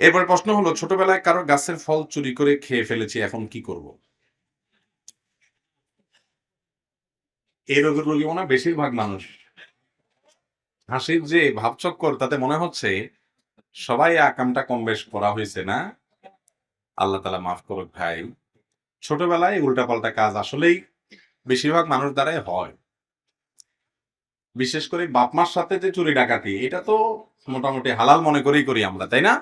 এরপর প্রশ্ন হলো, ছোটবেলায় কারও গাছের ফল চুরি করে খেয়ে ফেলেছি, এখন কি করব? এই রোগের রোগী মনে বেশিরভাগ মানুষ। হাসির যে ভাবচক্কর, তাতে মনে হচ্ছে সবাই আকামটা কম বেশ করা হয়েছে না? আল্লাহ তালা মাফ করুক ভাই। ছোটবেলায় উল্টাপাল্টা কাজ আসলেই বেশিরভাগ মানুষ দ্বারাই হয়। বিশেষ করে বাপ মার সাথে যে চুরি ডাকাতি, এটা তো মোটামুটি হালাল মনে করেই করি আমরা, তাই না?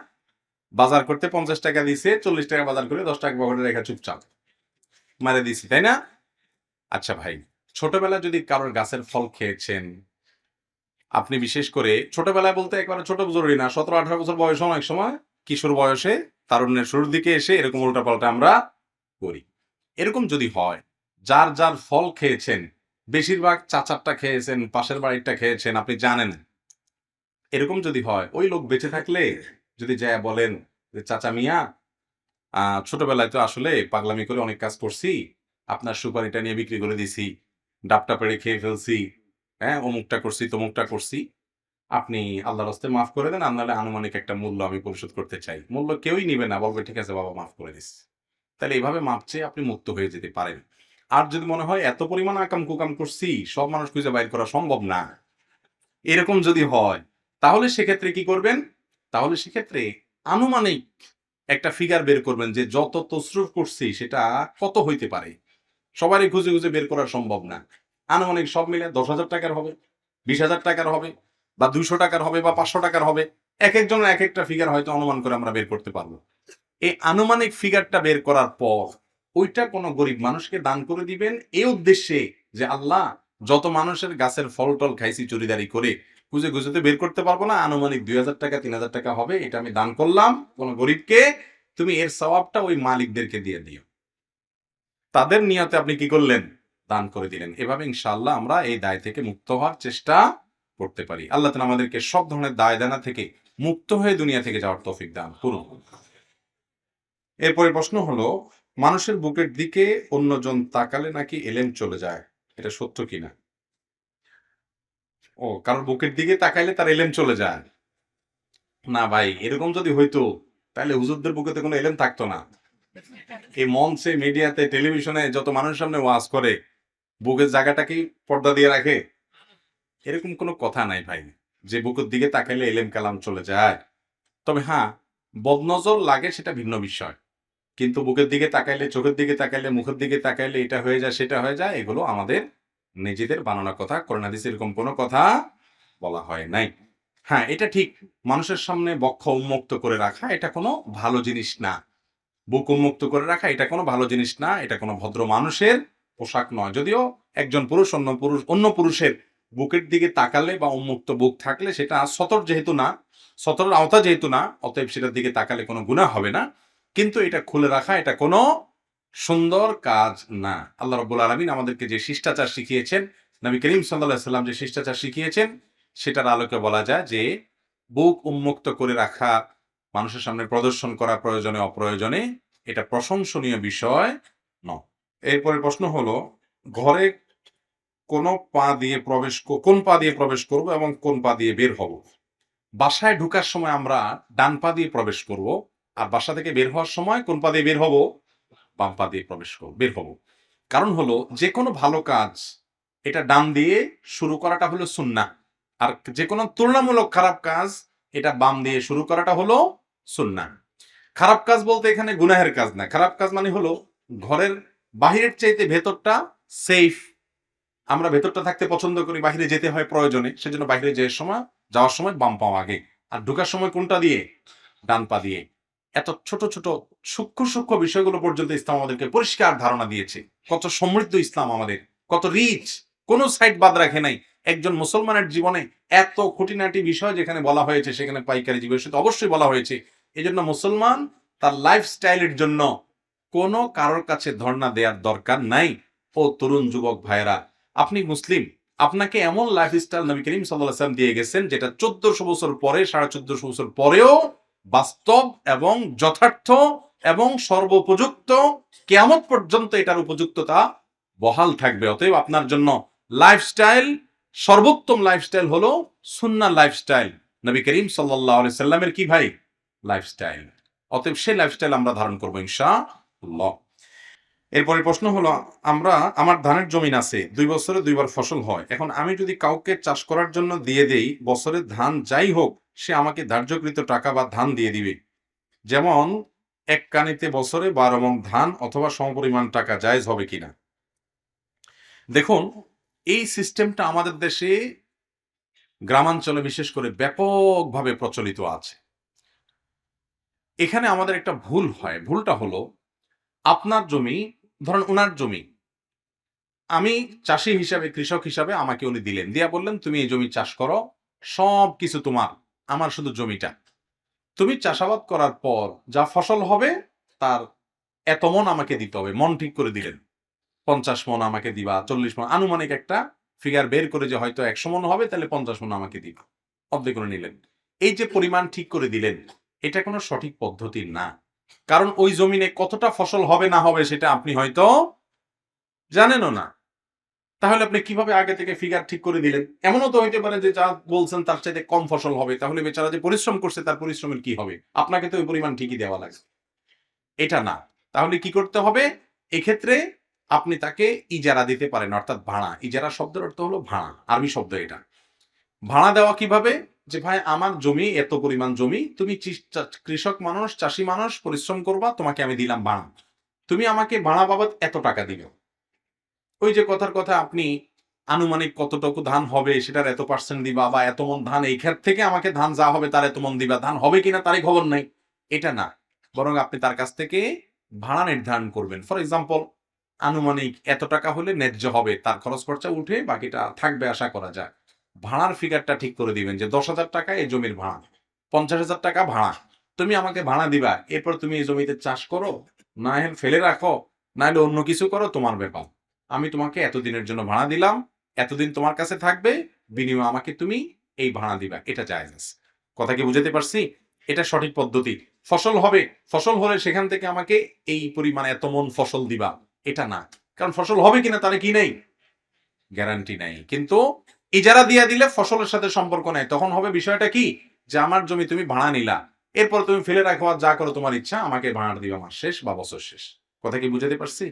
বাজার করতে পঞ্চাশ টাকা দিছে, চল্লিশ টাকা বাজার করে দশ টাকা পকেটে রেখে চুপচাপ মারে দিছি, তাই না? আচ্ছা ভাই, ছোটবেলায় যদি কারোর গাছের ফল খেয়েছেন, আপনি বিশেষ করে ছোটবেলায় বলতে একবারে ছোট জরুরি না, সতেরো আঠারো বছর বয়স অনেক সময়, কিশোর বয়সে তারুণ্যের শুরুর দিকে এসে এরকম উল্টাপাল্টা আমরা করি। এরকম যদি হয়, যার যার ফল খেয়েছেন, বেশিরভাগ চাচারটা খেয়েছেন, পাশের বাড়িরটা খেয়েছেন, আপনি জানেন, এরকম যদি হয়, ওই লোক বেঁচে থাকলে যদি যায় বলেন যে, চাচা মিয়া ছোটবেলায় তো আসলে পাগলামি করে অনেক কাজ করছি, আপনার সুপারিটা নিয়ে বিক্রি করে দিছি, ডাবটা পেড়ে খেয়ে ফেলছি হ্যাঁ অমুকটা করছি, তমুকটা করছি, আপনি আল্লাহর হস্তে মাফ করে দেন আপনার আনুমানিক একটা মূল্য আমি পরিশোধ করতে চাই। মূল্য কেউই নিবে না, বলবে, ঠিক আছে বাবা, মাফ করে দিস। তাহলে এইভাবে মাপ চেয়ে আপনি মুক্ত হয়ে যেতে পারেন। আর যদি মনে হয়, এত পরিমাণ আকাম কুকাম করছি, সব মানুষ খুঁজে বাইর করা সম্ভব না। এরকম যদি হয়, তাহলে সেক্ষেত্রে কি করবেন? তাহলে সেক্ষেত্রে আনুমানিক একটা ফিগার বের করবেন যে যত তসরুফ করছি সেটা কত হইতে পারে। সবারই খুঁজে খুঁজে বের করা সম্ভব না। আনুমানিক সব মিলে দশ হাজার টাকার হবে, বিশ হাজার টাকার হবে বা দুইশো টাকার হবে বা পাঁচশো টাকার হবে। এক একজনের এক একটা ফিগার হয়তো অনুমান করে আমরা বের করতে পারব। এই আনুমানিক ফিগারটা বের করার পর ওইটা কোনো গরিব মানুষকে দান করে দিবেন এই উদ্দেশ্যে যে আল্লাহ যত মানুষের গাছের ফল টল খাইছি, চুরিদারি করে, খুঁজে খুঁজে বের করতে পারব না। আনুমানিক দুই হাজার টাকা, তিন হাজার টাকা হবে, এটা আমি দান করলাম কোন গরিবকে। তুমি এর সওয়াবটা ওই মালিকদেরকে দিয়ে দিও। তাদের নিয়তে আপনি কি করলেন? দান করে দিলেন। এভাবে ইনশাল্লাহ আমরা এই দায় থেকে মুক্ত হওয়ার চেষ্টা করতে পারি। আল্লাহ তালা আমাদেরকে সব ধরনের দায় দানা থেকে মুক্ত হয়ে দুনিয়া থেকে যাওয়ার তৌফিক দান করুন। এরপরে প্রশ্ন হলো, মানুষের বুকের দিকে অন্যজন তাকালে নাকি এলেম চলে যায়? এটা সত্য কিনা? ও, কারণ বুকের দিকে তাকাইলে তার এলেম চলে যায়। না ভাই, এরকম যদি হইতো, তাহলে হুজুরদের বুকেতে কোনো এলেম থাকতো না। এই মঞ্চে, মিডিয়াতে, টেলিভিশনে যত মানুষের সামনে ওয়াজ করে, বুকের জায়গাটাকে পর্দা দিয়ে রাখে? এরকম কোনো কথা নাই ভাই। যে বুকের দিকে তাকাইলে এলেম কালাম চলে যায়। তবে হ্যাঁ বদনজর লাগে সেটা ভিন্ন বিষয়। কিন্তু বুকের দিকে তাকাইলে, চোখের দিকে তাকাইলে, মুখের দিকে তাকাইলে এটা হয়ে যায়, সেটা হয়ে যায়, এগুলো আমাদের নিজেদের বানানো কথা করোনাদিস এরকম কোনো কথা বলা হয় নাই। হ্যাঁ এটা ঠিক, মানুষের সামনে বক্ষ উন্মুক্ত করে রাখা, এটা কোনো ভালো জিনিস না। বুক উন্মুক্ত করে রাখা, এটা কোনো ভালো জিনিস না, এটা কোনো ভদ্র মানুষের পোশাক নয়। যদিও একজন পুরুষ, অন্য পুরুষ, অন্য পুরুষের বুকের দিকে তাকালে বা উন্মুক্ত বুক থাকলে সেটা সতর যেহেতু না, সতরের আওতা যেহেতু না, অতএব সেটার দিকে তাকালে কোনো গুণা হবে না। কিন্তু এটা খুলে রাখা এটা কোনো সুন্দর কাজ না। আল্লাহ রব্বুল আলমিন আমাদেরকে যে শিষ্টাচার শিখিয়েছেন, নবী করিম সাল্লাহ সাল্লাম যে শিষ্টাচার শিখিয়েছেন, সেটার আলোকে বলা যায় যে বুক উন্মুক্ত করে রাখা, মানুষের সামনে প্রদর্শন করা প্রয়োজনে অপ্রয়োজনে এটা প্রশংসনীয় বিষয় নয়। এরপরে প্রশ্ন হলো, ঘরে কোন পা দিয়ে প্রবেশ কোন পা দিয়ে প্রবেশ করব এবং কোন পা দিয়ে বের হব? বাসায় ঢুকার সময় আমরা ডান পা দিয়ে প্রবেশ করব আর বাসা থেকে বের হওয়ার সময় কোন পা দিয়ে বের হব? বাম পা দিয়ে প্রবেশ করব, বের হব। কারণ হলো যে কোনো ভালো কাজ এটা ডান দিয়ে শুরু করাটা হলো সুন্না। আর যে কোনো তুলনামূলক খারাপ কাজ এটা বাম দিয়ে শুরু করাটা হলো সুন্না। খারাপ কাজ বলতে এখানে গুনাহের কাজ না। খারাপ কাজ মানে হলো ঘরের বাহিরের চাইতে ভেতরটা সেফ আমরা ভেতরটা থাকতে পছন্দ করি, বাহিরে যেতে হয় প্রয়োজনে, সেজন্য বাইরে যাওয়ার সময় যাওয়ার সময় বাম পাও আগে। আর ঢোকার সময় কোনটা দিয়ে? ডান পা দিয়ে। এত ছোট ছোট সূক্ষ্ম সূক্ষ্ম বিষয়গুলো পর্যন্ত ইসলাম আমাদেরকে পরিষ্কার ধারণা দিয়েছে। কত সমৃদ্ধ ইসলাম আমাদের, কত রিচ কোনো সাইড বাদ রাখে নাই। একজন মুসলমানের জীবনে এত খুঁটিনাটি বিষয় যেখানে বলা হয়েছে, সেখানে পাইকারি জীবনের সাথে অবশ্যই বলা হয়েছে। এই জন্য মুসলমান তার লাইফস্টাইলের জন্য কোনো কারোর কাছে ধর্ণা দেওয়ার দরকার নাই। ও তরুণ যুবক ভাইয়েরা, আপনি মুসলিম, আপনাকে এমন লাইফস্টাইল নবী করিম সাল্লাম দিয়ে গেছেন যেটা চোদ্দশো বছর পরে, সাড়ে চোদ্দশো বছর পরেও বাস্তব এবং যথার্থ এবং সর্বোপযুক্ত কেয়ামত পর্যন্ত এটার উপযুক্ততা বহাল থাকবে। অতএব আপনার জন্য লাইফস্টাইল সর্বোত্তম লাইফস্টাইল হলো সুন্না লাইফস্টাইল নবী করিম সাল্লাহ সাল্লামের কি ভাই? লাইফস্টাইল অতএব সেই লাইফস্টাইল আমরা ধারণ করব ইনশা এরপরে প্রশ্ন হলো, আমরা, আমার ধানের জমিন আছে, দুই বছরে দুইবার ফসল হয়। এখন আমি যদি কাউকে চাষ করার জন্য দিয়ে দেই, বছরে ধান যাই হোক সে আমাকে ধার্যকৃত টাকা বা ধান দিয়ে দিবে। যেমন, এক কানিতে বছরে বারো মন ধান অথবা সমপরিমাণ টাকা জায়জ হবে কিনা। দেখুন, এই সিস্টেমটা আমাদের দেশে গ্রামাঞ্চলে বিশেষ করে ব্যাপকভাবে প্রচলিত আছে। এখানে আমাদের একটা ভুল হয়। ভুলটা হলো, আপনার জমি, ধরেন ওনার জমি, আমি চাষি হিসাবে, কৃষক হিসাবে আমাকে উনি দিলেন। দিয়া বললেন, তুমি এই জমি চাষ করো সব কিছু তোমার। আমার শুধু জমিটা। তুমি চাষাবাদ করার পর যা ফসল হবে, তার এত মন আমাকে দিতে হবে। মন ঠিক করে দিলেন। পঞ্চাশ মন আমাকে দিবা, চল্লিশ মন। আনুমানিক একটা ফিগার বের করে যে হয়তো একশো মন হবে, তাহলে পঞ্চাশ মন আমাকে দিবা। অর্ধেক করে নিলেন। এই যে পরিমাণ ঠিক করে দিলেন, এটা কোনো সঠিক পদ্ধতি না। কারণ ওই জমিনে কতটা ফসল হবে না হবে সেটা আপনি হয়তো জানেনও না। তাহলে আপনি কীভাবে আগে থেকে ফিগার ঠিক করে দিলেন? এমনও তো হইতে পারে যে যা বলছেন তার চাইতে কম ফসল হবে। তাহলে বেচারা যে পরিশ্রম করছে, তার পরিশ্রমের কি হবে? আপনাকে তো ওই পরিমাণ ঠিকই দেওয়া লাগবে। এটা না। তাহলে কি করতে হবে? এক্ষেত্রে আপনি তাকে ইজারা দিতে পারেন, অর্থাৎ ভাড়া। ইজারা শব্দের অর্থ হলো ভাড়া, আরবি শব্দ এটা। ভাড়া দেওয়া কীভাবে? যে ভাই, আমার জমি, এত পরিমাণ জমি, তুমি কৃষক মানুষ, চাষি মানুষ, পরিশ্রম করবা, তোমাকে আমি দিলাম ভাড়া। তুমি আমাকে ভাড়া বাবদ এত টাকা দিবে ওই যে কথার কথা আপনি আনুমানিক কতটুকু ধান হবে সেটার এত পার্সেন্ট দিবা বা এত মন ধান এই ক্ষেত থেকে আমাকে ধান যা হবে তার এত মন দিবা। ধান হবে কিনা তারই খবর নাই। এটা না। বরং আপনি তার কাছ থেকে ভাড়া নির্ধারণ করবেন। ফর এক্সাম্পল আনুমানিক এত টাকা হলে ন্যায্য হবে, তার খরচ খরচা উঠে বাকিটা থাকবে আশা করা যায় ভাড়ার ফিগারটা ঠিক করে দিবেন যে দশ হাজার টাকা এই জমির ভাড়া, পঞ্চাশ হাজার টাকা ভাড়া। তুমি আমাকে ভাড়া দিবা, এরপর তুমি এই জমিতে চাষ করো, না হলে ফেলে রাখো, না হলে অন্য কিছু করো, তোমার ব্যাপার। আমি তোমাকে এতদিনের জন্য ভাড়া দিলাম, এতদিন তোমার কাছে থাকবে, বিনিময়ে আমাকে তুমি এই ভাড়া দিবা। এটা জায়েজ কথা কি বুঝাতে পারছি? এটা সঠিক পদ্ধতি। ফসল হবে, ফসল হলে সেখান থেকে আমাকে এই পরিমাণে এত মন ফসল দিবা। এটা না। কারণ ফসল হবে কিনা তার কি নেই? গ্যারান্টি নাই। কিন্তু ইজারা দিয়া দিলে ফসলের সাথে সম্পর্ক নাই। তখন হবে বিষয়টা কি? যে আমার জমি তুমি ভাড়া নিলা। এরপর তুমি ফেলে রাখো যা করো তোমার ইচ্ছা, আমাকে ভাড়া দিবা মাস শেষ বা বছর শেষ। কথা কি বুঝাতে পারছি?